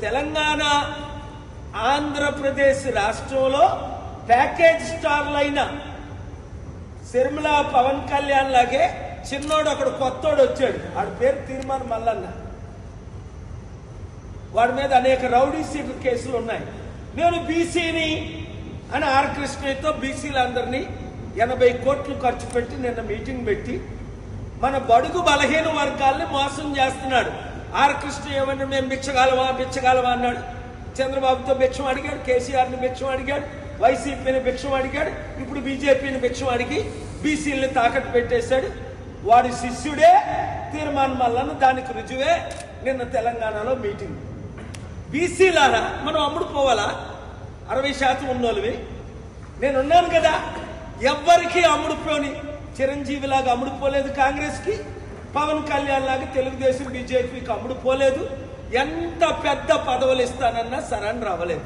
తెలంగాణ ఆంధ్రప్రదేశ్ రాష్ట్రంలో ప్యాకేజ్ స్టార్లైన శర్మిల పవన్ కళ్యాణ్ లాగే చిన్నోడు అక్కడ కొత్తోడు వచ్చాడు. వాడి పేరు తీర్మాన్ మల్లన్న. వాడి మీద అనేక రౌడీ సీట్ కేసులు ఉన్నాయి. నేను బీసీని అని ఆర్ కృష్ణయ్యతో బీసీలందరినీ ఎనభై కోట్లు ఖర్చు పెట్టి నిన్న మీటింగ్ పెట్టి మన బడుగు బలహీన వర్గాల్ని మోసం చేస్తున్నాడు. ఆర్ కృష్ణ ఏమన్నాడు? మేము బిచ్చగాలవా బిచ్చగాలవా అన్నాడు. చంద్రబాబుతో భిక్షం అడిగాడు కేసీఆర్ని భిక్షం అడిగాడు వైసీపీని భిక్షం అడిగాడు ఇప్పుడు బీజేపీని భిక్షం అడిగి బీసీలని తాకట్టు పెట్టేశాడు. వాడి శిష్యుడే తీర్మాన్ మల్లన్న దానికి రుజువే నిన్న తెలంగాణలో మీటింగ్. బీసీలారా మనం అమ్ముడు పోవాలా? అరవై శాతం ఉన్నోళ్ళవి. నేను ఉన్నాను కదా ఎవ్వరికీ అమ్ముడుపోని చిరంజీవిలాగా అమ్ముడుపోలేదు కాంగ్రెస్కి. పవన్ కళ్యాణ్ లాగా తెలుగుదేశం బీజేపీకి అమ్ముడుపోలేదు ఎంత పెద్ద పదవులు ఇస్తానన్నా సరెండర్ అవ్వలేదు